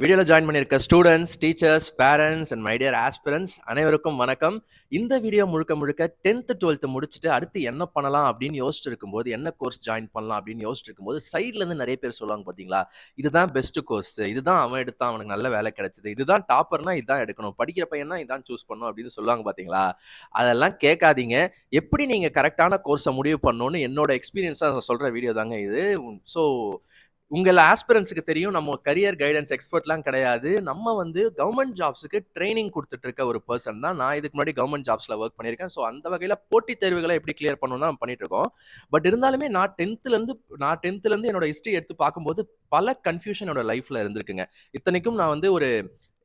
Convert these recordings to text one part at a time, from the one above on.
வீடியோவில் ஜாயின் பண்ணியிருக்க students, teachers, parents and my dear aspirants அனைவருக்கும் வணக்கம். இந்த வீடியோ முழுக்க முழுக்க 10த், 12த் முடிச்சுட்டு அடுத்து என்ன பண்ணலாம் அப்படின்னு யோசிச்சுட்டு இருக்கும்போது, என்ன கோர்ஸ் ஜாயின் பண்ணலாம் அப்படின்னு யோசிச்சுட்டு இருக்கும்போது, சைட்லேருந்து நிறைய பேர் சொல்லுவாங்க பார்த்தீங்களா? இதுதான் பெஸ்ட் கோர்ஸ். இதுதான் அவன் எடுத்தான் அவனுக்கு நல்ல வேலை கிடைச்சிது இதுதான் டாப்பர்னா இதுதான் எடுக்கணும். படிக்கிற பையனா இதான் சூஸ் பண்ணும் அப்படின்னு சொல்லுவாங்க பார்த்தீங்களா? அதெல்லாம் கேட்காதீங்க. எப்படி நீங்கள் கரெக்டான கோர்ஸை முடிவு பண்ணணும்னு என்னோட நான் சொல்கிற வீடியோ தாங்க இது. ஸோ உங்கள் ஆஸ்பிரன்ஸுக்கு தெரியும் நம்ம கரியர் கைடன்ஸ் எக்ஸ்பர்ட்லாம் கிடையாது. நம்ம வந்து கவர்மெண்ட் ஜாப்ஸுக்கு ட்ரைனிங் கொடுத்துட்டு இருக்க ஒரு பர்சன் தான். நான் இதுக்கு முன்னாடி கவர்மெண்ட் ஜாப்ஸில் ஒர்க் பண்ணியிருக்கேன். ஸோ அந்த வகையில் போட்டித் தேர்வுகளை எப்படி கிளியர் பண்ணணும்னு தான் பண்ணிட்டு இருக்கோம். பட் இருந்தாலுமே நான் 10த்லருந்து நான் 10த்லருந்து என்னோட ஹிஸ்டரி எடுத்து பார்க்கும்போது பல கன்ஃப்யூஷன் என்னோட லைஃப்பில் இருந்திருக்குங்க. இத்தனைக்கும் நான் வந்து ஒரு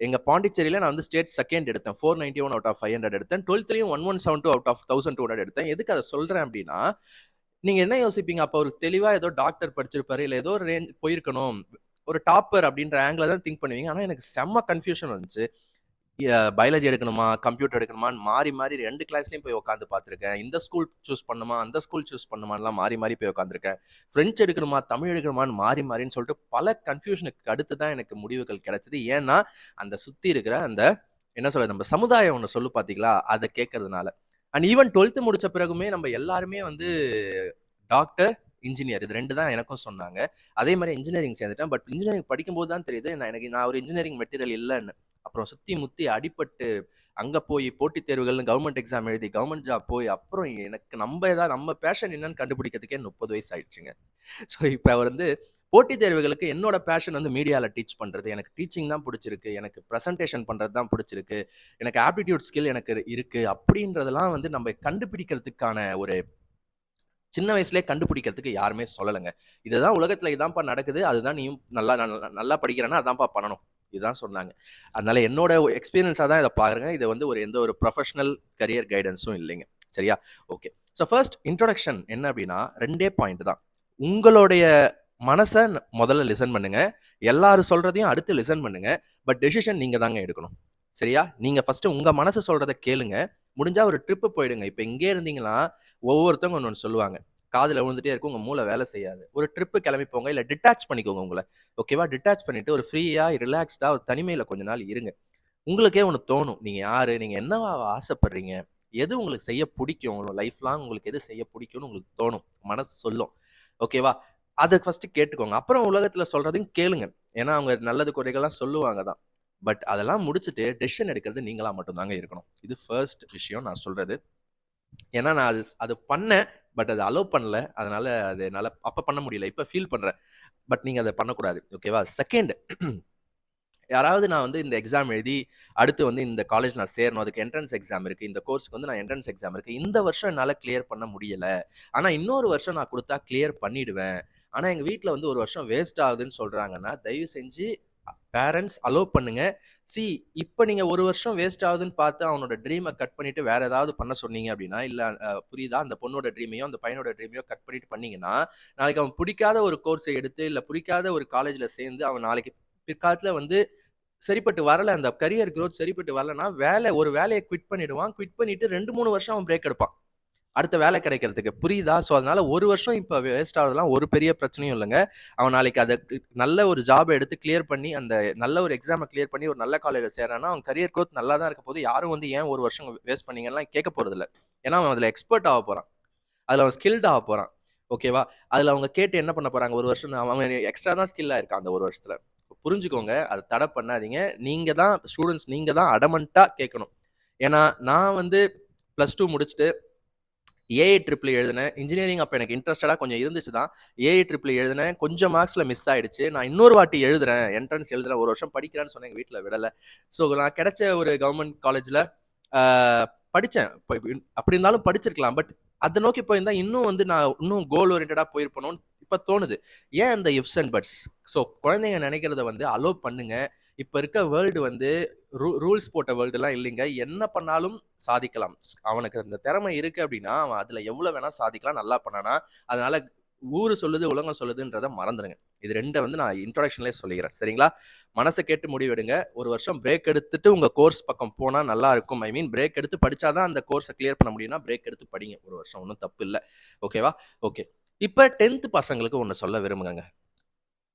எங்கள் பாண்டிச்சேரியில் நான் வந்து ஸ்டேட் செகண்ட் எடுத்தேன். 491 அவுட் ஆஃப் 500 எடுத்தேன். 12த்லயும் 1172 அவுட் ஆஃப் 1200 எடுத்தேன். எதுக்கு அதை சொல்கிறேன் அப்படின்னா, நீங்க என்ன யோசிப்பீங்க? அப்ப ஒரு தெளிவா ஏதோ டாக்டர் படிச்சிருப்பாரு. இல்ல ஏதோ ஒரு ரேஞ்ச் போயிருக்கணும். ஒரு டாப்பர் அப்படின்ற ஆங்கில தான் திங்க் பண்ணுவீங்க. ஆனா எனக்கு செம்ம கன்ஃப்யூஷன் வந்துச்சு. பயாலஜி எடுக்கணுமா? கம்ப்யூட்டர் எடுக்கணுமான்னு மாறி மாறி ரெண்டு கிளாஸ்லயும் போய் உட்காந்து பார்த்துருக்கேன். இந்த ஸ்கூல் சூஸ் பண்ணணுமா? அந்த ஸ்கூல் சூஸ் பண்ணுமான்லாம் மாறி மாறி போய் உட்காந்துருக்கேன் ஃப்ரெஞ்ச் எடுக்கணுமா? தமிழ் எடுக்கணுமான்னு மாறி மாறின்னு சொல்லிட்டு பல கன்ஃப்யூஷனுக்கு அடுத்து தான் எனக்கு முடிவுகள் கிடைச்சது. ஏன்னா, அந்த சுத்தி இருக்கிற அந்த என்ன சொல்றது? நம்ம சமுதாயம் ஒன்று சொல்லு பார்த்தீங்களா? அதை கேட்கறதுனால. அண்ட் ஈவன் 12த் முடிச்ச பிறகுமே நம்ம எல்லாருமே வந்து டாக்டர், இன்ஜினியர் இது ரெண்டு தான் எனக்கும் சொன்னாங்க. அதே மாதிரி இன்ஜினியரிங் சேர்ந்துட்டேன். பட் இன்ஜினியரிங் படிக்கும்போது தான் தெரியுது, நான் எனக்கு நான் ஒரு இன்ஜினியரிங் மெட்டீரியல் இல்லைன்னு அப்புறம் சுற்றி முத்தி அடிப்பட்டு அங்கே போய் போட்டித் தேர்வுகள்னு கவர்மெண்ட் எக்ஸாம் எழுதி, கவர்மெண்ட் ஜாப் போய், அப்புறம் எனக்கு நம்ம ஏதாவது நம்ம பேஷன் என்னன்னு கண்டுபிடிக்கிறதுக்கே 30 வயசு ஆயிடுச்சுங்க. ஸோ இப்போ வந்து போட்டித் தேர்வுகளுக்கு என்னோட பேஷன் வந்து மீடியாவில் டீச் பண்ணுறது எனக்கு டீச்சிங் தான் பிடிச்சிருக்கு எனக்கு ப்ரெசன்டேஷன் பண்ணுறது தான் பிடிச்சிருக்கு எனக்கு ஆப்டிடியூட் ஸ்கில் எனக்கு இருக்குது அப்படின்றதெல்லாம் வந்து நம்ம கண்டுபிடிக்கிறதுக்கான ஒரு சின்ன வயசுலேயே கண்டுபிடிக்கிறதுக்கு யாருமே சொல்லலைங்க இதுதான் உலகத்தில் இதான்ப்பா நடக்குது. அதுதான் நீயும் நல்லா நல்லா நல்லா படிக்கிறேன்னா அதான்ப்பா பண்ணணும். இதுதான் சொன்னாங்க. அதனால என்னோட எக்ஸ்பீரியன்ஸாக தான் இதை பாருங்க. இது வந்து ஒரு எந்த ஒரு ப்ரொஃபஷனல் கரியர் கைடன்ஸும் இல்லைங்க. சரியா? ஓகே. ஸோ ஃபர்ஸ்ட் இன்ட்ரொடக்ஷன் என்ன அப்படின்னா ரெண்டே பாயிண்ட் தான். உங்களுடைய மனசை முதல்ல லிசன் பண்ணுங்க. எல்லாரும் சொல்றதையும் அடுத்து லிசன் பண்ணுங்க. பட் டெசிஷன் நீங்க தாங்க எடுக்கணும். சரியா? நீங்க ஃபர்ஸ்ட் உங்க மனசு சொல்றத கேளுங்க. முடிஞ்சா ஒரு ட்ரிப் போயிடுங்க. இப்ப இங்கே இருந்தீங்கன்னா, ஒவ்வொருத்தவங்க ஒன்று ஒன்று சொல்லுவாங்க. காதில் விழுந்துட்டே இருக்கும். உங்க மூளை வேலை செய்யாது. ஒரு ட்ரிப் கிளம்பி போங்க. இல்ல டிட்டாச் பண்ணிக்கோங்க உங்களை ஓகேவா? டிட்டாச் பண்ணிட்டு ஒரு ஃப்ரீயா, ரிலாக்ஸ்டா ஒரு தனிமையில கொஞ்ச நாள் இருங்க. உங்களுக்கே ஒன்று தோணும். நீங்க யாரு? நீங்க என்னவா ஆசைப்படுறீங்க? எது உங்களுக்கு செய்ய பிடிக்கும் லைஃப் லாங் உங்களுக்கு எது செய்ய பிடிக்கும்னு உங்களுக்கு தோணும். மனசு சொல்லும். ஓகேவா? அதை ஃபஸ்ட்டு கேட்டுக்கோங்க. அப்புறம் உலகத்தில் சொல்கிறதையும் கேளுங்க. ஏன்னா அவங்க நல்லது குறைகள்லாம் சொல்லுவாங்க தான். பட் அதெல்லாம் முடிச்சுட்டு டெசிஷன் எடுக்கிறது நீங்களாக மட்டும்தாங்க இருக்கணும். இது ஃபர்ஸ்ட் விஷயம் நான் சொல்கிறது ஏன்னா நான் அது அது பண்ணேன். பட் அது அலோவ் பண்ணல. அதனால் அது என்னால் அப்போ பண்ண முடியல. இப்போ ஃபீல் பண்ணுறேன் பட் நீங்கள் அதை பண்ணக்கூடாது. ஓகேவா? செகண்ட் யாராவது நான் வந்து இந்த எக்ஸாம் எழுதி, அடுத்து வந்து இந்த காலேஜ் நான் சேரணும். அதுக்கு என்ட்ரன்ஸ் எக்ஸாம் இருக்குது இந்த கோர்ஸ்க்கு வந்து நான் என்ட்ரன்ஸ் எக்ஸாம் இருக்குது இந்த வருஷம் என்னால் கிளியர் பண்ண முடியல. ஆனால் இன்னொரு வருஷம் நான் கொடுத்தா கிளியர் பண்ணிடுவேன். ஆனால் எங்கள் வீட்டில் வந்து ஒரு வருஷம் வேஸ்ட் ஆகுதுன்னு சொல்கிறாங்கன்னா தயவு செஞ்சு பேரண்ட்ஸ் அலோவ் பண்ணுங்க. சி இப்போ நீங்கள் ஒரு வருஷம் வேஸ்ட் ஆகுதுன்னு பார்த்து அவனோட ட்ரீமை கட் பண்ணிட்டு வேற ஏதாவது பண்ண சொன்னீங்க அப்படின்னா, இல்லை புரியுதா? அந்த பொண்ணோட ட்ரீமையோ, அந்த பையனோட ட்ரீமையோ கட் பண்ணிட்டு பண்ணீங்கன்னா, நாளைக்கு அவன் பிடிக்காத ஒரு கோர்ஸை எடுத்து, இல்லை பிடிக்காத ஒரு காலேஜில் சேர்ந்து, அவன் நாளைக்கு பிற்காலத்தில் வந்து சரிப்பட்டு வரல. அந்த கரியர் க்ரோத் சரிப்பட்டு வரலன்னா, வேலை ஒரு வேலையை குவிட் பண்ணிடுவான். குவிட் பண்ணிட்டு 2, 3 வருஷம் அவன் பிரேக் எடுப்பான். அடுத்த வேலை கிடைக்கிறதுக்கு. புரியுதா? ஸோ அதனால ஒரு வருஷம் இப்போ வேஸ்ட் ஆகிறதுலாம் ஒரு பெரிய பிரச்சனையும் இல்லைங்க அவன் நாளைக்கு அதை நல்ல ஒரு ஜாப் எடுத்து கிளியர் பண்ணி, அந்த நல்ல ஒரு எக்ஸாமை கிளியர் பண்ணி ஒரு நல்ல காலேஜில் சேரானா அவன் கரியர் குரோத் நல்லா தான் இருக்க போது யாரும் வந்து ஏன் ஒரு வருஷம் வேஸ்ட் பண்ணீங்கலாம் கேட்க போகிறதில்ல ஏன்னா அவன் அதில் எக்ஸ்பர்ட் ஆக போகிறான் அதில் அவன் ஸ்கில்ட் ஆக போகிறான் ஓகேவா? அதில் அவங்க கேட்டு என்ன பண்ண போகிறாங்க ஒரு வருஷம் அவன் எக்ஸ்ட்ரா தான் ஸ்கில்லாக இருக்கான் அந்த ஒரு வருஷத்துல. புரிஞ்சுக்கோங்க. அதை தடை பண்ணாதீங்க. நீங்கள் தான் ஸ்டூடெண்ட்ஸ் நீங்கள் தான் அடமெண்ட்டாக கேட்கணும். ஏன்னா நான் வந்து ப்ளஸ் டூ முடிச்சுட்டு ஏஐ எழுதினேன். இன்ஜினியரிங் அப்போ எனக்கு இன்ட்ரெஸ்டடாக கொஞ்சம் இருந்துச்சு தான். ஏஐ எழுதினேன். கொஞ்சம் மார்க்ஸில் மிஸ் ஆகிடுச்சு நான் இன்னொரு வாட்டி எழுதுறேன். என்ட்ரன்ஸ் எழுதுறேன். ஒரு வருஷம் படிக்கிறேன்னு சொன்னேன். எங்கள் வீட்டில் விடலை ஸோ நான் கிடைச்ச ஒரு கவர்மெண்ட் காலேஜில் படித்தேன் இப்போ அப்படி இருந்தாலும் படிச்சிருக்கலாம். பட் அதை நோக்கி போயிருந்தா இன்னும் வந்து நான் இன்னும் கோல் ஓரியன்டாக போயிருப்பணும்னு இப்போ தோணுது. ஏன் இந்த இப்ஸ் அண்ட் பட்ஸ்? ஸோ குழந்தைங்க நினைக்கிறத வந்து அலோவ் பண்ணுங்க. இப்போ இருக்க வேர்ல்டு வந்து ரூ ரூல்ஸ் போட்ட வேர்ல்டுலாம் இல்லைங்க. என்ன பண்ணாலும் சாதிக்கலாம். அவனுக்கு அந்த திறமை இருக்குது அப்படின்னா, அவன் அதில் எவ்வளோ வேணால் சாதிக்கலாம். நல்லா பண்ணானா. அதனால ஊர் சொல்லுது, உலகம் சொல்லுதுன்றத மறந்துடுங்க இது ரெண்டை வந்து நான் இன்ட்ரொடக்ஷன்லேயே சொல்லிக்கிறேன். சரிங்களா? மனசை கேட்டு முடிவெடுங்க. ஒரு வருஷம் பிரேக் எடுத்துட்டு உங்கள் கோர்ஸ் பக்கம் போனால் நல்லா இருக்கும். ஐ மீன் பிரேக் எடுத்து படிச்சா தான் அந்த கோர்ஸை கிளியர் பண்ண முடியும்னா, பிரேக் எடுத்து படிங்க. ஒரு வருஷம் ஒன்றும் தப்பு இல்லை ஓகேவா? ஓகே. இப்போ டென்த்து பசங்களுக்கு ஒன்று சொல்ல விரும்புங்க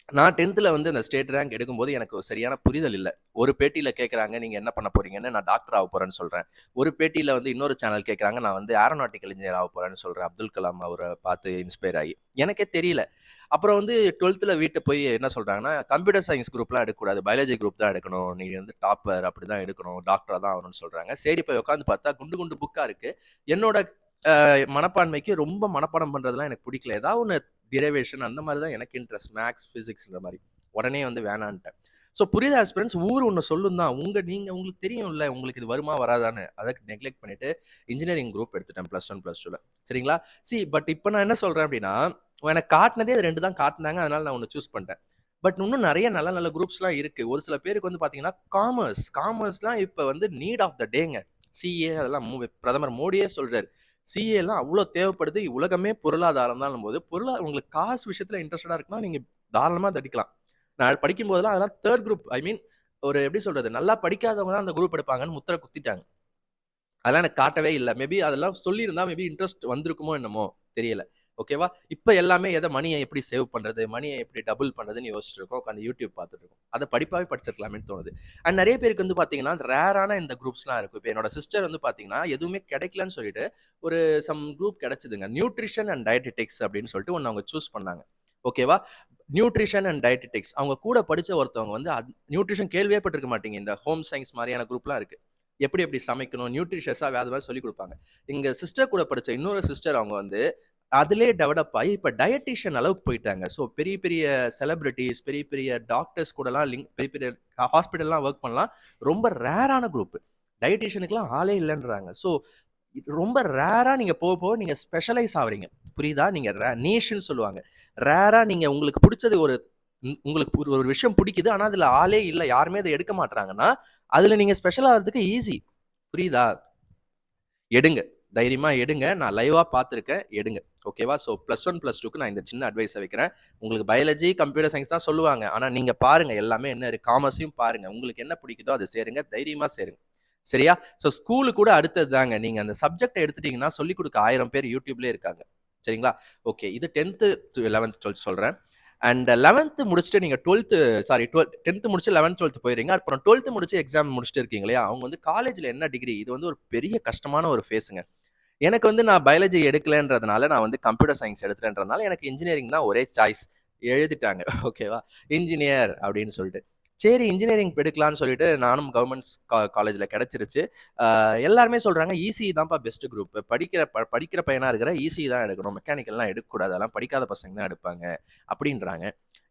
நான் 10த்ல வந்து அந்த ஸ்டேட் ரேங்க் எடுக்கும்போது எனக்கு ஒரு சரியான புரிதல் இல்லை ஒரு பேட்டியில் கேட்குறாங்க நீங்கள் என்ன பண்ண போகிறீங்கன்னு நான் டாக்டர் ஆக போகிறேன்னு சொல்கிறேன் ஒரு பேட்டியில் வந்து இன்னொரு சேனல் கேட்குறாங்க நான் வந்து ஏரோநாட்டிக்கல் இன்ஜினியர் ஆக போகிறேன்னு சொல்கிறேன் அப்துல் கலாம் அவரை பார்த்து இன்ஸ்பயர் ஆகி. எனக்கே தெரியல. அப்புறம் வந்து டுவெல்த்தில் வீட்டை போய் என்ன சொல்கிறாங்கன்னா "கம்ப்யூட்டர் சயின்ஸ் குரூப்லாம் எடுக்கக்கூடாது. பயாலஜி குரூப் தான் எடுக்கணும். நீங்கள் வந்து டாப்பர் அப்படிதான் எடுக்கணும். டாக்டராக தான் ஆகணும்னு" சொல்கிறாங்க சரி போய் உட்காந்து பார்த்தா குண்டு குண்டு புக்காக இருக்குது என்னோட மனப்பான்மைக்கு ரொம்ப மனப்பாடம் பண்ணுறதுலாம் எனக்கு பிடிக்கல. ஏதாவது ஒன்று டிரைவேஷன் அந்த மாதிரி தான் எனக்கு இன்ட்ரெஸ்ட். மேக்ஸ் ஃபிசிக்ஸ்ன்ற மாதிரி உடனே வந்து வேணான்ட்டேன். ஸோ புரியுது ஆஸ்பிரன்ஸ் ஊர் ஒன்று சொல்லும் தான். உங்கள் நீங்கள் உங்களுக்கு தெரியும்ல, உங்களுக்கு இது வருமா வராதான்னு. அதை நெக்லெக்ட் பண்ணிட்டு இன்ஜினியரிங் குரூப் எடுத்துட்டேன் ப்ளஸ் ஒன் ப்ளஸ் டூவில் சரிங்களா? சி பட் இப்போ நான் என்ன சொல்கிறேன் அப்படின்னா, எனக்கு காட்டுனதே அது ரெண்டு தான் காட்டினாங்க அதனால் நான் ஒன்று சூஸ் பண்ணிட்டேன். பட் இன்னும் நிறைய நல்ல நல்ல குரூப்ஸ்லாம் இருக்குது ஒரு சில பேருக்கு வந்து பார்த்தீங்கன்னா, காமர்ஸ் காமர்ஸ்லாம் இப்போ வந்து need of the tank. CA அதெல்லாம் பிரதமர் மோடியே சொல்கிறார் சிஏலாம் அவ்வளோ தேவைப்படுது. உலகமே பொருளாதாரம் தான்னும்போது, பொருளா உங்களுக்கு காசு விஷயத்துல இன்ட்ரெஸ்டடாக இருக்குன்னா, நீங்கள் தாராளமாக தடிக்கலாம் நான் நான் படிக்கும்போதெல்லாம் அதெல்லாம் தேர்ட் குரூப் ஐ மீன் ஒரு எப்படி சொல்றது? நல்லா படிக்காதவங்க தான் அந்த குரூப் எடுப்பாங்கன்னு முத்திர குத்திட்டாங்க. அதெல்லாம் எனக்கு காட்டவே இல்லை மேபி அதெல்லாம் சொல்லியிருந்தா மேபி இன்ட்ரெஸ்ட் வந்திருக்குமோ என்னமோ தெரியல. ஓகேவா? இப்போ எல்லாமே எதை மணியை எப்படி சேவ் பண்ணுறது மணியை எப்படி டபுள் பண்ணுறதுன்னு யோசிச்சுட்டு இருக்கோம். உட்காந்து யூடியூப் பார்த்துட்டு இருக்கோம். அதை படிப்பாகவே படிச்சிருக்கலாமேன்னு தோணுது. அண்ட் நிறைய பேருக்கு வந்து பார்த்தீங்கன்னா, ரேரான இந்த குரூப்ஸ்லாம் இருக்கும். இப்போ என்னோட சிஸ்டர் வந்து பார்த்தீங்கன்னா, எதுவுமே கிடைக்கலன்னு சொல்லிட்டு ஒரு சம் குரூப் கிடைச்சதுங்க. நியூட்ரிஷன் அண்ட் டயட்டெடிக்ஸ் அப்படின்னு சொல்லிட்டு ஒன்று அவங்க சூஸ் பண்ணாங்க. ஓகேவா? நியூட்ரிஷன் அண்ட் டயட்டெட்டிக்ஸ் அவங்க கூட படித்த ஒருத்தவங்க வந்து அந் நியூட்ரிஷன் கேள்வியே பட்டிருக்க மாட்டீங்க. இந்த ஹோம் சயின்ஸ் மாதிரியான குரூப்லாம் இருக்குது எப்படி எப்படி சமைக்கணும்? நியூட்ரிஷியஸாக வேறு மாதிரி சொல்லி கொடுப்பாங்க எங்கள் சிஸ்டர் கூட படித்த இன்னொரு சிஸ்டர் அவங்க வந்து அதுலேயே டெவலப் ஆகி இப்போ டயட்டீஷியன் அளவுக்கு போயிட்டாங்க. ஸோ பெரிய பெரிய செலிபிரிட்டிஸ் பெரிய பெரிய டாக்டர்ஸ் கூடலாம் லிங்க் பெரிய பெரிய ஹாஸ்பிட்டல்லாம் ஒர்க் பண்ணலாம். ரொம்ப ரேரான குரூப். டயட்டிஷியனுக்குலாம் ஆளே இல்லைன்றாங்க ஸோ ரொம்ப ரேராக நீங்கள் போக போக நீங்கள் ஸ்பெஷலைஸ் ஆகுறீங்க புரியுதா? நீங்கள் ரே நேஷன் சொல்லுவாங்க. ரேராக நீங்கள் உங்களுக்கு பிடிச்சது ஒரு உங்களுக்கு ஒரு ஒரு விஷயம் பிடிக்குது. ஆனால் அதில் ஆளே இல்லை யாருமே அதை எடுக்க மாட்றாங்கன்னா, அதில் நீங்கள் ஸ்பெஷல் ஆகிறதுக்கு ஈஸி. புரியுதா? எடுங்க. தைரியமாக எடுங்க. நான் லைவாக பார்த்துருக்கேன். எடுங்க. ஓகேவா? ஸோ ப்ளஸ் ஒன் ப்ளஸ் டூக்கு நான் இந்த சின்ன அட்வைஸை வைக்கிறேன். உங்களுக்கு பயாலஜி, கம்ப்யூட்டர் சயின்ஸ் தான் சொல்லுவாங்க. ஆனால் நீங்கள் பாருங்கள் எல்லாமே என்ன இருக்குது காமர்ஸையும் பாருங்கள் உங்களுக்கு என்ன பிடிக்குதோ அதை சேருங்க. தைரியமாக சேருங்க. சரியா? ஸோ ஸ்கூலு கூட அடுத்தது தாங்க. நீங்கள் அந்த சப்ஜெக்டை எடுத்துட்டீங்கன்னா, சொல்லிக் கொடுக்க ஆயிரம் பேர் யூடியூப்லேயே இருக்காங்க. சரிங்களா? ஓகே. இது டென்த்து லெவன்த் டுவெல்த் சொல்கிறேன் அண்ட் 11த் முடிச்சுட்டு நீங்கள் டுவெல்த்து சாரி 12 10த் முடிச்சு 11த், 12த் போயிறீங்க. அப்புறம் 12த் முடிச்சு எக்ஸாம் முடிச்சுட்டு இருக்கீங்க இல்லையா? அவங்க வந்து காலேஜில் என்ன டிகிரி இது வந்து ஒரு பெரிய கஷ்டமான ஒரு ஃபேஸுங்க எனக்கு வந்து நான் பயாலஜி எடுக்கலன்றதுனால, நான் வந்து கம்ப்யூட்டர் சயின்ஸ் எடுத்துலன்றதுனால எனக்கு இன்ஜினியரிங் தான் ஒரே சாய்ஸ். எழுதிட்டாங்க. ஓகேவா? இன்ஜினியர் அப்படின்னு சொல்லிட்டு. சரி இன்ஜினியரிங் எடுக்கலான்னு சொல்லிட்டு நானும் கவர்மெண்ட்ஸ் காலேஜில் கிடச்சிருச்சு கிடைச்சிருச்சு. எல்லாருமே சொல்கிறாங்க "இசிஇ தான்ப்பா பெஸ்ட் குரூப். படிக்கிற ப படிக்கிற பையனாக இருக்கிற ஈசி தான் எடுக்கணும். மெக்கானிக்கல்லாம் எடுக்கக்கூடாது. அதெல்லாம் படிக்காத பசங்க தான் எடுப்பாங்க." அப்படின்றாங்க.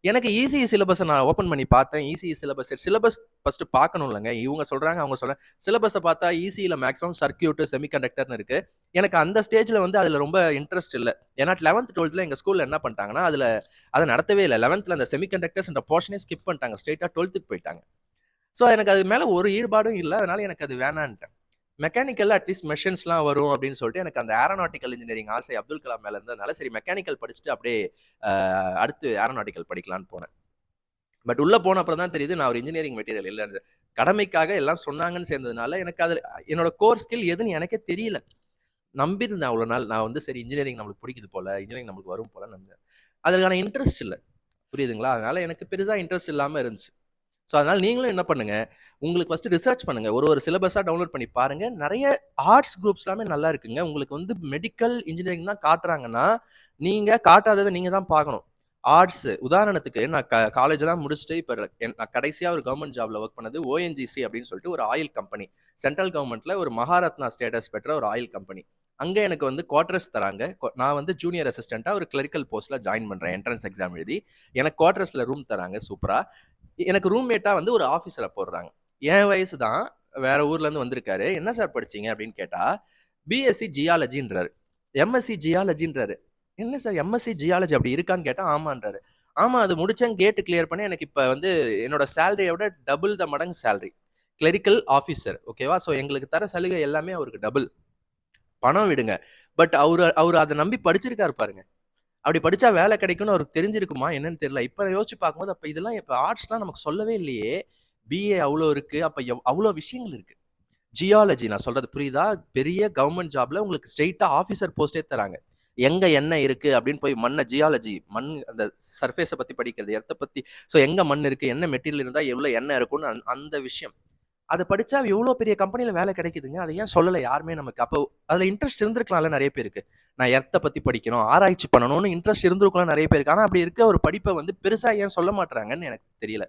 எனக்கு ஈஸி சிலபஸை நான் ஓப்பன் பண்ணி பார்த்தேன். இசிஇ சிலபஸ் சிலபஸ் ஃபர்ஸ்ட் இல்லைங்க இவங்க சொல்றாங்க, அவங்க சொல்றாங்க. சிலபஸை பார்த்தா ஈஸியில் மேக்ஸிமம் சர்க்யூட், செமிகண்டக்டர்ன்னு இருக்கு. எனக்கு அந்த ஸ்டேஜில் வந்து அதில் ரொம்ப இன்ட்ரெஸ்ட் இல்லை ஏன்னா லெவன்த் டுவெல்த்தில் எங்கள் ஸ்கூலில் என்ன பண்ணிட்டாங்கன்னா, அதில் அதை நடத்தவே இல்லை லெவன்த்தில் அந்த செமிகண்டக்டர்ஸ்ன்ற போர்ஷனே ஸ்கிப் பண்ணிட்டாங்க. ஸ்ட்ரெயிட்டாக டுவெல்த்துக்கு போயிட்டாங்க. ஸோ எனக்கு அது மேலே ஒரு ஈடுபாடும் இல்லை அதனால எனக்கு அது வேணான்ட்டேன். மெக்கானிக்கல் அட்லீஸ்ட் மெஷின்ஸ்லாம் வரும் அப்படின்னு சொல்லிட்டு எனக்கு அந்த ஏரோநாட்டிக்கல் இன்ஜினியரிங் ஆசை அப்துல் கலாம் மேலே இருந்ததுனால, சரி மெக்கானிக்கல் படிச்சுட்டு அப்படியே அடுத்து ஏரோநாட்டிக்கல் படிக்கலான்னு போனேன். பட் உள்ளே போன அப்புறம் தான் தெரியுது, நான் ஒரு இன்ஜினியரிங் மெட்டீரியல் இல்லை கடமைக்காக எல்லாம் சொன்னாங்கன்னு சேர்ந்ததுனால, எனக்கு அதில் என்னோட கோர் ஸ்கில் எதுன்னு எனக்கே தெரியல. நம்பியிருந்தேன் அவ்வளோ நாள். நான் வந்து சரி இன்ஜினியரிங் நம்மளுக்கு பிடிக்குது போல, இன்ஜினியரிங் நம்மளுக்கு வரும் போல நம்புனேன். அதற்கான இன்ட்ரெஸ்ட் இல்லை புரியுதுங்களா? அதனால எனக்கு பெருசாக இன்ட்ரெஸ்ட் இல்லாமல் இருந்துச்சு. ஸோ அதனால் நீங்களும் என்ன பண்ணுங்கள் உங்களுக்கு ஃபஸ்ட்டு ரிசர்ச் பண்ணுங்கள் ஒரு ஒரு சிலபஸாக டவுன்லோட் பண்ணி பாருங்கள் நிறைய ஆர்ட்ஸ் குரூப்ஸ் எல்லாமே நல்லா இருக்குங்க. உங்களுக்கு வந்து மெடிக்கல் இன்ஜினியரிங் தான் காட்டுறாங்கன்னா, நீங்கள் காட்டாததை நீங்கள் தான் பார்க்கணும். ஆர்ட்ஸ் உதாரணத்துக்கு நான் க காலேஜ்லாம் முடிச்சுட்டு இப்போ நான் கடைசியாக ஒரு கவர்மெண்ட் ஜாப்ல ஒர்க் பண்ணது ஓஎன்ஜிசி அப்படின்னு சொல்லிட்டு ஒரு ஆயில் கம்பெனி. சென்ட்ரல் கவர்ன்மெண்ட்ல ஒரு மகாரத்னா ஸ்டேட்டஸ் பெற்ற ஒரு ஆயில் கம்பெனி. அங்கே எனக்கு வந்து குவார்டர்ஸ் தராங்க. நான் வந்து ஜூனியர் அசிஸ்டண்ட்டாக ஒரு கிளரிக்கல் போஸ்ட்டில் ஜாயின் பண்ணுறேன் என்ட்ரன்ஸ் எக்ஸாம் எழுதி. எனக்கு குவார்டர்ஸில் ரூம் தராங்க சூப்பராக எனக்கு ரூம்மேட்டாக வந்து ஒரு ஆஃபீஸரை போடுறாங்க. என் வயசு தான். வேற ஊர்லேருந்து வந்திருக்காரு. "என்ன சார் படிச்சீங்க?" அப்படின்னு கேட்டால் பிஎஸ்சி ஜியாலஜின்றாரு. எம்எஸ்சி ஜியாலஜின்றாரு. என்ன சார் எம்எஸ்சி ஜியாலஜி அப்படி இருக்கான்னு கேட்டால் ஆமான்றாரு. ஆமாம் அது முடிச்சேன். கேட்டு கிளியர் பண்ணி எனக்கு இப்போ வந்து என்னோட சேலரியை விட டபுள் த மடங்கு சேலரி. கிளரிக்கல் ஆஃபீஸர் ஓகேவா? ஸோ எங்களுக்கு தர சலுகை எல்லாமே அவருக்கு டபுள். பணம் விடுங்க. பட் அவர் அவர் அதை நம்பி படிச்சிருக்காரு பாருங்க. அப்படி படிச்சா வேலை கிடைக்கும்னு அவருக்கு தெரிஞ்சிருக்குமா என்னன்னு தெரியல. இப்ப யோசிச்சு பார்க்கும்போது, அப்ப இதெல்லாம் இப்ப ஆர்ட்ஸ்லாம் நமக்கு சொல்லவே இல்லையே. பிஏ அவ்வளோ இருக்கு. அப்ப எவ் அவ்வளோ விஷயங்கள் இருக்கு. ஜியாலஜி நான் சொல்றது புரியுதா? பெரிய கவர்மெண்ட் ஜாப்ல உங்களுக்கு ஸ்ட்ரெயிட்டா ஆஃபீஸர் போஸ்ட்டே தராங்க. எங்க என்ன இருக்கு அப்படின்னு போய் மண்ணை ஜியாலஜி மண் அந்த சர்ஃபேஸை பத்தி படிக்கிறது எர்த்தை பத்தி ஸோ எங்க மண் இருக்கு என்ன மெட்டீரியல் இருந்தா எவ்வளவு எண்ணெய் இருக்கும்னு அந்த- அந்த விஷயம் அதை படிச்சா எவ்வளோ பெரிய கம்பெனியில் வேலை கிடைக்குதுங்க. அதை ஏன் சொல்லலை? யாருமே நமக்கு. அப்போ அதில் இன்ட்ரெஸ்ட் இருந்திருக்கலாம்ல நிறைய பேருக்கு. நான் எர்த்தை பற்றி படிக்கணும் ஆராய்ச்சி பண்ணணும்னு இன்ட்ரெஸ்ட் இருந்திருக்கலாம் நிறைய பேருக்கு. ஆனால் அப்படி இருக்க ஒரு படிப்பை வந்து பெருசாக ஏன் சொல்ல மாட்டுறாங்கன்னு எனக்கு தெரியல.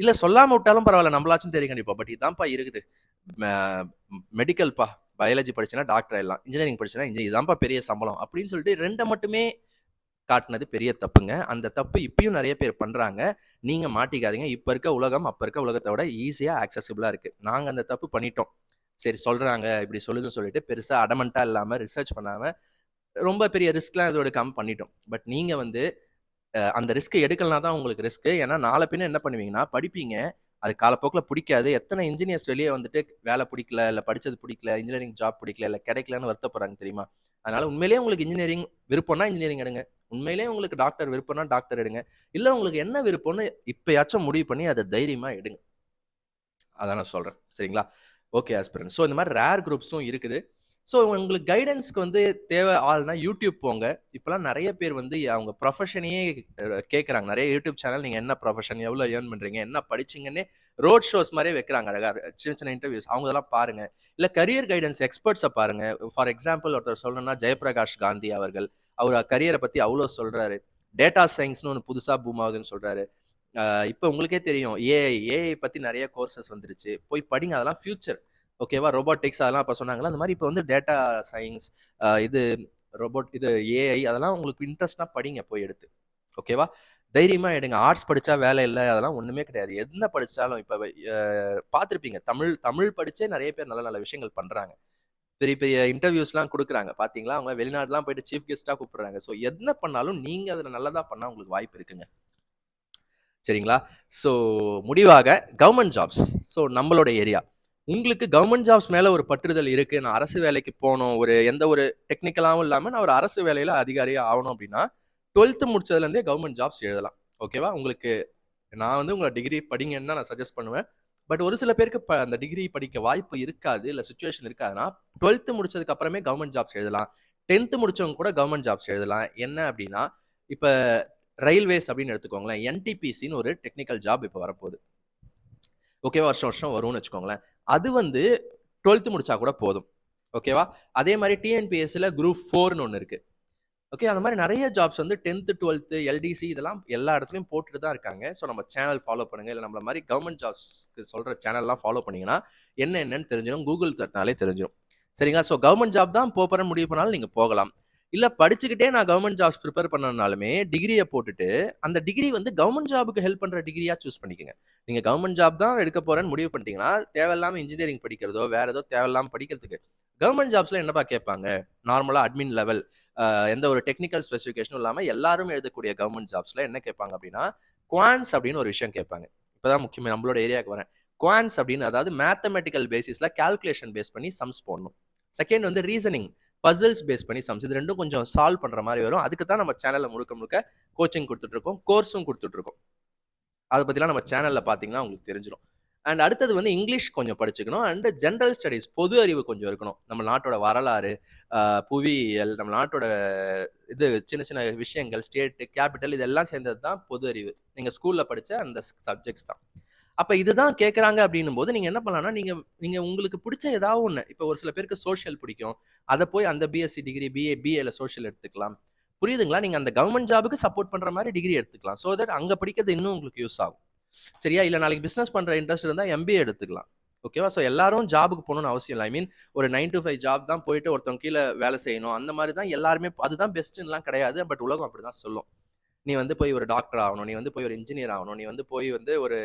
இல்லை சொல்லாமல் விட்டாலும் பரவாயில்ல. நம்மளாச்சும் தெரியும் கண்டிப்பா. பட் இதான்ப்பா இருக்குது. மெடிக்கல்ப்பா பயாலஜி படிச்சுன்னா டாக்டர் ஆயிடலாம். இன்ஜினியரிங் படிச்சுன்னா இன்ஜினியர் இதான்ப்பா பெரிய சம்பளம். அப்படின்னு சொல்லிட்டு ரெண்டை மட்டுமே காட்டினது பெரிய தப்புங்க. அந்த தப்பு இப்பயும் நிறைய பேர் பண்ணுறாங்க நீங்கள் மாட்டிக்காதீங்க. இப்போ இருக்க உலகம் அப்போ இருக்க உலகத்தை விட ஈஸியா இருக்குது நாங்கள் அந்த தப்பு பண்ணிட்டோம். சரி சொல்கிறாங்க இப்படி சொல்லுதுன்னு சொல்லிட்டு பெருசாக அடமெண்ட்டாக இல்லாமல் ரிசர்ச் பண்ணாமல் ரொம்ப பெரிய ரிஸ்க்லாம் இதோட கம் பண்ணிட்டோம். பட் நீங்கள் வந்து அந்த ரிஸ்க் எடுக்கலனா தான் உங்களுக்கு ரிஸ்க் ஏன்னா நாளை பின்ன என்ன பண்ணுவீங்கன்னா படிப்பீங்க. அது காலப்போக்கில் பிடிக்காது. எத்தனை இன்ஜினியர்ஸ் வெளியே வந்துட்டு வேலை பிடிக்கல இல்லை படித்தது பிடிக்கல இன்ஜினியரிங் ஜாப் பிடிக்கல இல்லை கிடைக்கலன்னு வருத்தப்படுறாங்க தெரியுமா? அதனால உண்மையிலேயே உங்களுக்கு இன்ஜினியரிங் விருப்பம்னா இன்ஜினியரிங் எடுங்க. உண்மையிலேயே உங்களுக்கு டாக்டர் விருப்பம்னா டாக்டர் எடுங்க. இல்லை உங்களுக்கு என்ன விருப்பம்னு இப்பயாச்சும் முடிவு பண்ணி அதை தைரியமாக எடுங்க. அதான் நான் சொல்கிறேன் சரிங்களா? ஓகே ஆஸ்பிரன் ஸோ இந்த மாதிரி ரேர் குரூப்ஸும் இருக்குது. ஸோ உங்களுக்கு கைடன்ஸ்க்கு வந்து தேவை ஆள்னா யூடியூப் போங்க. இப்போலாம் நிறைய பேர் வந்து அவங்க ப்ரொஃபஷனையே கேட்குறாங்க நிறைய யூடியூப் சேனல் நீங்கள் என்ன ப்ரொஃபஷன் எவ்வளோ ஏர்ன் பண்ணுறீங்க என்ன படிச்சிங்கன்னே ரோட் ஷோஸ் மாதிரியே வைக்கிறாங்க அழகாக சின்ன சின்ன இன்டர்வியூஸ் அவங்க இதெல்லாம் பாருங்கள் இல்லை கரியர் கைடன்ஸ் எக்ஸ்பர்ட்ஸை பாருங்கள் ஃபார் எக்ஸாம்பிள் ஒருத்தர் சொல்லணும்னா ஜெயபிரகாஷ் காந்தி அவர்கள். அவர் கரியரை பற்றி அவ்வளோ சொல்கிறாரு டேட்டா சயின்ஸ்னு ஒன்று புதுசாக பூம் ஆகுதுன்னு சொல்கிறாரு இப்போ உங்களுக்கே தெரியும். ஏஐ ஏஐ பற்றி நிறைய கோர்சஸ் வந்துருச்சு. போய் படிங்க. அதெல்லாம் ஃபியூச்சர் ஓகேவா? ரோபோட்டிக்ஸ் அதெல்லாம் அப்போ சொன்னாங்களா அந்த மாதிரி இப்போ வந்து டேட்டா சயின்ஸ் இது ரோபோட் இது ஏஐ அதெல்லாம் உங்களுக்கு இன்ட்ரெஸ்ட்னா படிங்க போய் எடுத்து. ஓகேவா? தைரியமாக எடுங்க. ஆர்ட்ஸ் படித்தா வேலை இல்லை அதெல்லாம் ஒன்றுமே கிடையாது. என்ன படித்தாலும் இப்போ பார்த்துருப்பீங்க. தமிழ் தமிழ் படித்தே நிறைய பேர் நல்ல நல்ல விஷயங்கள் பண்ணுறாங்க பெரிய பெரிய இன்டர்வியூஸ்லாம் கொடுக்குறாங்க. பார்த்தீங்களா அவங்க வெளிநாடுலாம் போயிட்டு சீஃப் கெஸ்ட்டாக கூப்பிடுறாங்க. ஸோ என்ன பண்ணாலும் நீங்கள் அதில் நல்லதாக பண்ணால் உங்களுக்கு வாய்ப்பு இருக்குங்க. சரிங்களா? ஸோ முடிவாக கவர்மெண்ட் ஜாப்ஸ் ஸோ நம்மளோட ஏரியா உங்களுக்கு கவர்மெண்ட் ஜாப்ஸ் மேல ஒரு பற்றுதல் இருக்கு. நான் அரசு வேலைக்கு போகணும். ஒரு எந்த ஒரு டெக்னிக்கலாகவும் இல்லாம நான் ஒரு அரசு வேலையில அதிகாரியா ஆகணும் அப்படின்னா டுவெல்த்து முடிச்சதுலேருந்தே கவர்மெண்ட் ஜாப்ஸ் எழுதலாம். ஓகேவா உங்களுக்கு நான் வந்து உங்களை டிகிரி படிங்கன்னு தான் நான் சஜஸ்ட் பண்ணுவேன். பட் ஒரு சில பேருக்கு ப- அந்த டிகிரி படிக்க வாய்ப்பு இருக்காது இல்லை சுச்சுவேஷன் இருக்காதுன்னா டுவெல்த்து முடிச்சதுக்கு அப்புறமே கவர்மெண்ட் ஜாப்ஸ் எழுதலாம். டென்த்து முடிச்சவங்க கூட கவர்மெண்ட் ஜாப்ஸ் எழுதலாம். என்ன அப்படின்னா இப்போ ரயில்வேஸ் அப்படின்னு எடுத்துக்கோங்களேன். என்டிபிசின்னு ஒரு டெக்னிக்கல் ஜாப் இப்போ வரப்போகுது. ஓகேவா வருஷம் வருஷம் வரும்னு வச்சுக்கோங்களேன். அது வந்து டுவெல்த்து முடிச்சா கூட போதும். ஓகேவா அதே மாதிரி டிஎன்பிஎஸ்சியில் குரூப் ஃபோர்னு ஒன்று இருக்குது ஓகே அந்த மாதிரி நிறைய ஜாப்ஸ் வந்து டென்த்து டுவெல்த்து எல்டிசி இதெல்லாம் எல்லா இடத்துலையும் போட்டுட்டு தான் இருக்காங்க. ஸோ நம்ம சேனல் ஃபாலோ பண்ணுங்கள் இல்லை நம்மள மாதிரி கவர்மெண்ட் ஜாப்ஸ்க்கு சொல்கிற சேனல்லாம் ஃபாலோ பண்ணிங்கன்னா என்ன என்னன்னு தெரிஞ்சிடும். கூகுள் தட்டினாலே தெரிஞ்சிடும் சரிங்களா? ஸோ கவர்மெண்ட் ஜாப் தான் போகிறேன் முடிவு பண்ணாலும் நீங்கள் போகலாம். இல்லை படிச்சுக்கிட்டே நான் கவர்மெண்ட் ஜாப்ஸ் ப்ரிப்பேர் பண்ணனாலுமே டிகிரியை போட்டுட்டு அந்த டிகிரி வந்து கவர்மெண்ட் ஜாபுக்கு ஹெல்ப் பண்ணுற டிகிரியாக சூஸ் பண்ணிக்கோங்க. நீங்கள் கவர்மெண்ட் ஜாப் தான் எடுக்க போகிறேன்னு முடிவு பண்ணிட்டீங்கன்னா தேவையில்லாமல் இன்ஜினியரிங் படிக்கிறதோ வேற ஏதோ தேவையில்லாமல் படிக்கிறதுக்கு கவர்மெண்ட் ஜாப்ஸில் என்னப்பா கேட்பாங்க? நார்மலாக அட்மின் லெவல் எந்த ஒரு டெக்னிக்கல் ஸ்பெசிஃபிகேஷனும் இல்லாமல் எல்லாரும் எழுதக்கூடிய கவர்மெண்ட் ஜாப்ஸில் என்ன கேட்பாங்க அப்படின்னா குவான்ஸ் அப்படின்னு ஒரு விஷயம் கேட்பாங்க. இப்போதான் முக்கியமாக நம்மளோட ஏரியாவுக்கு வரேன். குவான்ஸ் அப்படின்னு அதாவது மேத்தமெட்டிக்கல் பேசிஸில் கால்குலேஷன் பேஸ் பண்ணி சம்ஸ் போடணும். செகண்ட் வந்து ரீசனிங் பசில்ஸ் பேஸ் பண்ணி சம்ஸ் இது ரெண்டும் கொஞ்சம் சால்வ் பண்ணுற மாதிரி வரும். அதுக்கு தான் நம்ம சேனலில் முழுக்க முழுக்க கோச்சிங் கொடுத்துட்ருக்கோம் கோர்ஸும் கொடுத்துட்ருக்கோம். அதை பற்றிலாம் நம்ம சேனலில் பார்த்தீங்கன்னா உங்களுக்கு தெரிஞ்சிடும் அண்ட் அடுத்தது வந்து இங்கிலீஷ் கொஞ்சம் படிச்சுக்கணும். அண்ட் ஜென்ரல் ஸ்டடீஸ் பொது அறிவு கொஞ்சம் இருக்கணும். நம்ம நாட்டோட வரலாறு புவியியல் நம்ம நாட்டோட இது சின்ன சின்ன விஷயங்கள் ஸ்டேட்டு கேபிட்டல் இதெல்லாம் சேர்ந்தது தான் பொது அறிவு. நீங்கள் ஸ்கூலில் படித்த அந்த சப்ஜெக்ட்ஸ் தான். அப்போ இதுதான் கேட்குறாங்க அப்படின்னும் போது நீங்கள் என்ன பண்ணலாம்னா நீங்கள் நீங்கள் உங்களுக்கு பிடிச்ச ஏதாவது ஒன்று இப்போ ஒரு சில பேருக்கு சோஷியல் பிடிக்கும். அதை போய் அந்த பிஎஸ்சி டிகிரி பிஏ பிஏல சோஷியல் எடுத்துக்கலாம். புரியுதுங்களா? நீங்கள் அந்த கவர்மெண்ட் ஜாபுக்கு சப்போர்ட் பண்ணுற மாதிரி டிகிரி எடுத்துக்கலாம். ஸோ தட் அங்கே படிக்கிறது இன்னும் உங்களுக்கு யூஸ் ஆகும். சரியா? இல்லை நாளைக்கு பிஸ்னஸ் பண்ணுற இன்ட்ரெஸ்ட் இருந்தால் எம்பிஏ எடுத்துக்கலாம். ஓகேவா ஸோ எல்லாரும் ஜாபுக்கு போகணும்னு அவசியம் இல்லை. ஐ மீன் ஒரு நைன் டு ஃபைவ் ஜாப் தான் போயிட்டு ஒருத்தவங்க கீழே வேலை செய்யணும். அந்த மாதிரி தான் எல்லாருமே அதுதான் பெஸ்ட்டுலாம் கிடையாது. பட் உலகம் அப்படி தான் சொல்லும். நீ வந்து போய் ஒரு டாக்டர் ஆகணும் நீ வந்து போய் ஒரு இன்ஜினியர் ஆகணும் நீ வந்து போய் வந்து ஒரு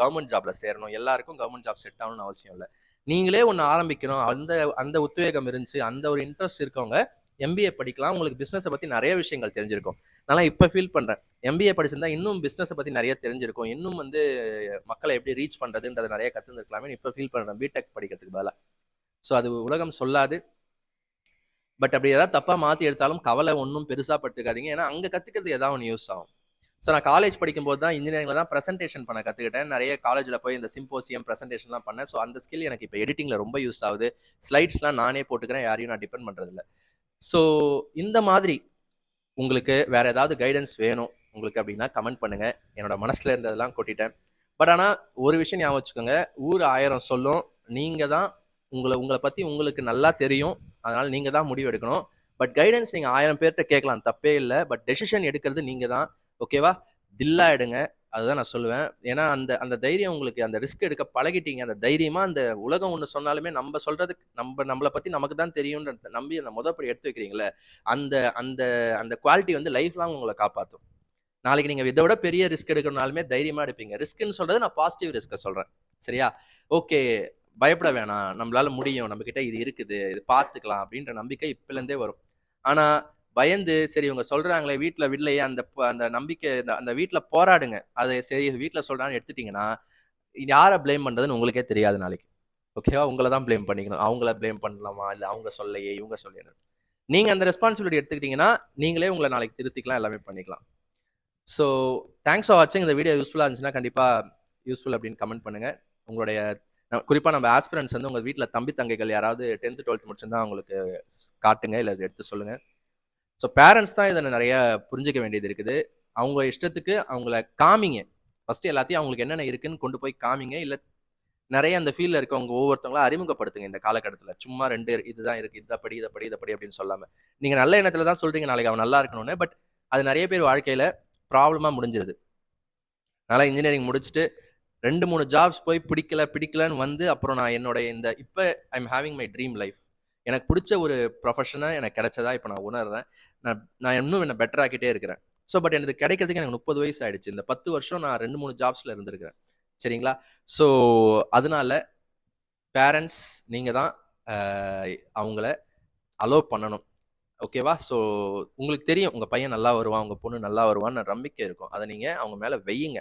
கவர்மெண்ட் ஜாப்ல சேரணும் எல்லாருக்கும் கவர்மெண்ட் ஜாப் செட் ஆகணும்னு அவசியம் இல்லை. நீங்களே ஒன்று ஆரம்பிக்கணும். அந்த அந்த உத்வேகம் இருந்துச்சு அந்த ஒரு இன்ட்ரெஸ்ட் இருக்கவங்க எம்பிஏ படிக்கலாம். உங்களுக்கு பிஸ்னஸை பற்றி நிறைய விஷயங்கள் தெரிஞ்சிருக்கும். நல்லா இப்போ ஃபீல் பண்ணுறேன் எம்பிஏ படிச்சிருந்தா இன்னும் பிஸ்னஸை பற்றி நிறைய தெரிஞ்சிருக்கும். இன்னும் வந்து மக்களை எப்படி ரீச் பண்ணுறதுன்றதை நிறைய கற்றுந்துருக்கலாமே இப்போ ஃபீல் பண்ணுறேன் பிடெக் படிக்கிறதுக்கு பதிலாக ஸோ அது உலகம் சொல்லாது. பட் அப்படி ஏதாவது தப்பாக மாற்றி எடுத்தாலும் கவலை ஒன்றும் பெருசாக பட்டுக்காதீங்க. ஏன்னா அங்கே கற்றுக்கிறது ஏதாவது ஒன்று யூஸ் ஆகும். ஸோ நான் காலேஜ் படிக்கும்போது தான் இன்ஜினியரிங்கில் தான் ப்ரெசன்டேஷன் பண்ண கற்றுக்கிட்டேன் நிறைய காலேஜில் போய் இந்த சிம்போசியம் ப்ரெசன்டேஷன்லாம் பண்ணேன். ஸோ அந்த ஸ்கில் எனக்கு இப்போ எடிட்டிங்கில் ரொம்ப யூஸ் ஆகுது. ஸ்லைட்ஸ்லாம் நானே போட்டுக்கிறேன். யாரையும் நான் டிபெண்ட் பண்ணுறதில்ல ஸோ இந்த மாதிரி உங்களுக்கு வேற ஏதாவது கைடன்ஸ் வேணும் உங்களுக்கு அப்படின்னா கமெண்ட் பண்ணுங்க. என்னோட மனசுல இருந்ததெல்லாம் கொட்டிட்டேன். பட் ஆனால் ஒரு விஷயம் ஞாபகம் வச்சுக்கோங்க. ஊர் ஆயிரம் சொல்லும். நீங்கள் தான் உங்களை உங்களை பற்றி உங்களுக்கு நல்லா தெரியும். அதனால் நீங்கள் தான் முடிவு எடுக்கணும். பட் கைடன்ஸ் நீங்கள் ஆயிரம் பேர்கிட்ட கேட்கலாம். தப்பே இல்லை. பட் டெசிஷன் எடுக்கிறது நீங்கள் தான். ஓகேவா தில்லா எடுங்க. அதுதான் நான் சொல்லுவேன். ஏன்னா அந்த அந்த தைரியம் உங்களுக்கு அந்த ரிஸ்க் எடுக்க பழகிட்டீங்க. அந்த தைரியமாக அந்த உலகம் ஒன்று சொன்னாலுமே நம்ம சொல்கிறதுக்கு நம்ம நம்மளை பற்றி நமக்கு தான் தெரியும்ன்ற நம்பி அந்த முதப்படி எடுத்து வைக்கிறீங்களே அந்த அந்த அந்த குவாலிட்டி வந்து லைஃப் லாங் உங்களை காப்பாற்றும் நாளைக்கு நீங்கள் இதை விட பெரிய ரிஸ்க் எடுக்கணும்னாலுமே தைரியமாக எடுப்பீங்க. ரிஸ்க்குன்னு சொல்கிறது நான் பாசிட்டிவ் ரிஸ்க்கை சொல்கிறேன் சரியா? ஓகே பயப்பட வேணாம். நம்மளால முடியும். நம்ம கிட்ட இது இருக்குது. இது பார்த்துக்கலாம் அப்படின்ற நம்பிக்கை இப்பலேருந்தே வரும். ஆனா பயந்து சரி இவங்க சொல்றாங்களே வீட்டில் விடலையே அந்த ப- அந்த நம்பிக்கை அந்த- அந்த வீட்டில் போராடுங்க. அதை சரி வீட்டில் சொல்றான்னு எடுத்துட்டீங்கன்னா யாரை ப்ளேம் பண்றதுன்னு உங்களுக்கே தெரியாது நாளைக்கு. ஓகேவா உங்களை தான் ப்ளேம் பண்ணிக்கணும். அவங்கள ப்ளேம் பண்ணலாமா? இல்லை அவங்க சொல்லையே இவங்க சொல்லையே நீங்க அந்த ரெஸ்பான்சிபிலிட்டி எடுத்துக்கிட்டீங்கன்னா நீங்களே உங்களை நாளைக்கு திருத்திக்கலாம் எல்லாமே பண்ணிக்கலாம். ஸோ தேங்க்ஸ் ஃபார் வாட்சிங் இந்த வீடியோ யூஸ்ஃபுல்லாக இருந்துச்சுன்னா கண்டிப்பாக யூஸ்ஃபுல் அப்படின்னு கமெண்ட் பண்ணுங்கள் உங்களுடைய குறிப்பாக நம்ம ஆஸ்பிரன்ஸ் வந்து உங்கள் வீட்டில் தம்பி தங்கைகள் யாராவது டென்த்து டுவெல்த் முடிச்சிருந்தா அவங்களுக்கு காட்டுங்க இல்லை எடுத்து சொல்லுங்கள் ஸோ பேரண்ட்ஸ் தான் இதை நிறைய புரிஞ்சுக்க வேண்டியது இருக்குது. அவங்க இஷ்டத்துக்கு அவங்கள காமிங்க. ஃபஸ்ட்டு எல்லாத்தையும் அவங்களுக்கு என்னென்ன இருக்குன்னு கொண்டு போய் காமிங்க. இல்லை நிறைய அந்த ஃபீல்டில் இருக்கவங்க ஒவ்வொருத்தவங்களும் அறிமுகப்படுத்துங்க இந்த காலகட்டத்தில். சும்மா ரெண்டு இதுதான் இருக்குது இதை படி இதை படி இதை படி அப்படின்னு சொல்லாமல் நீங்கள் நல்ல எண்ணத்தில் தான் சொல்கிறீங்க நாளைக்கு அவன் நல்லா இருக்கணும்னு பட் அது நிறைய பேர் வாழ்க்கையில் ப்ராப்ளமாக முடிஞ்சிருது. அதனால் இன்ஜினியரிங் முடிச்சுட்டு ரெண்டு மூணு ஜாப்ஸ் போய் பிடிக்கல பிடிக்கலன்னு வந்து அப்புறம் நான் என்னோட இந்த இப்போ I am having my dream life எனக்கு பிடிச்ச ஒரு ப்ரொஃபஷனாக எனக்கு கிடைச்சதா இப்போ நான் உணர்றேன். நான் நான் இன்னும் என்னை பெட்டர் ஆக்கிட்டே இருக்கிறேன். ஸோ பட் எனக்கு கிடைக்கிறதுக்கு எனக்கு முப்பது வயசு ஆயிடுச்சு. இந்த பத்து வருஷம் நான் ரெண்டு மூணு ஜாப்ஸில் இருந்திருக்கிறேன். சரிங்களா? ஸோ அதனால பேரண்ட்ஸ் நீங்கள் தான் அவங்கள அலோவ் பண்ணணும். ஓகேவா ஸோ உங்களுக்கு தெரியும் உங்கள் பையன் நல்லா வருவான் உங்கள் பொண்ணு நல்லா வருவான்னு நம்பிக்கை இருக்கும். அதை நீங்கள் அவங்க மேலே வையுங்க.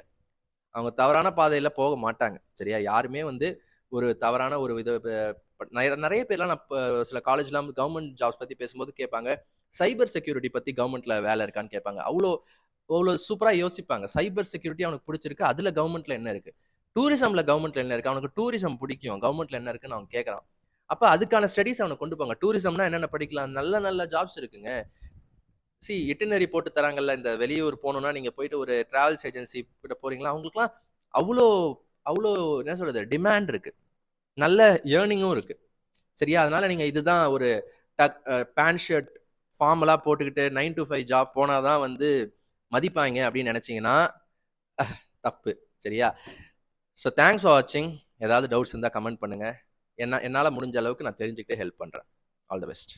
அவங்க தவறான பாதையில் போக மாட்டாங்க. சரியா? யாருமே வந்து ஒரு தவறான ஒரு வித நிறைய பேர்லாம் நான் இப்போ சில காலேஜ்லாம் கவர்மெண்ட் ஜாப்ஸ் பற்றி பேசும்போது கேட்பாங்க சைபர் செக்யூரிட்டி பற்றி கவர்மெண்ட்டில் வேலை இருக்கான்னு கேட்பாங்க. அவ்வளோ அவ்வளோ சூப்பராக யோசிப்பாங்க. சைபர் செக்யூரிட்டி அவனுக்கு பிடிச்சிருக்கு அதில் கவர்மெண்ட்ல என்ன இருக்குது டூரிசமில் கவர்மெண்ட்ல என்ன இருக்குது அவனுக்கு டூரிசம் பிடிக்கும் கவர்மெண்ட்ல என்ன இருக்குன்னு அவன் கேட்குறான். அப்போ அதுக்கான ஸ்டடீஸ் அவனை கொண்டு போங்க. டூரிசம்னா என்னென்ன படிக்கலாம்? நல்ல நல்ல ஜாப்ஸ் இருக்குங்க. சி இட்டினரி போட்டு தராங்கல்ல இந்த வெளியூர் போகணுன்னா நீங்கள் போயிட்டு ஒரு ட்ராவல்ஸ் ஏஜென்சி கிட்ட போறீங்களா? அவங்களுக்குலாம் அவ்வளோ அவ்வளோ என்ன சொல்றது டிமாண்ட் இருக்கு. நல்ல ஏர்னிங்கும் இருக்கு. சரியா? அதனால நீங்கள் இதுதான் ஒரு டக் பேண்ட் ஷர்ட் ஃபார்மலாக போட்டுக்கிட்டு நைன் டு ஃபைவ் ஜாப் போனால் தான் வந்து மதிப்பாங்க அப்படின்னு நினச்சிங்கன்னா தப்பு. சரியா? ஸோ தேங்க்ஸ் ஃபார் வாட்சிங் ஏதாவது டவுட்ஸ் இருந்தால் கமெண்ட் பண்ணுங்கள் என்ன என்னால் முடிஞ்ச அளவுக்கு நான் தெரிஞ்சுக்கிட்டு ஹெல்ப் பண்ணுறேன் ஆல் த பெஸ்ட்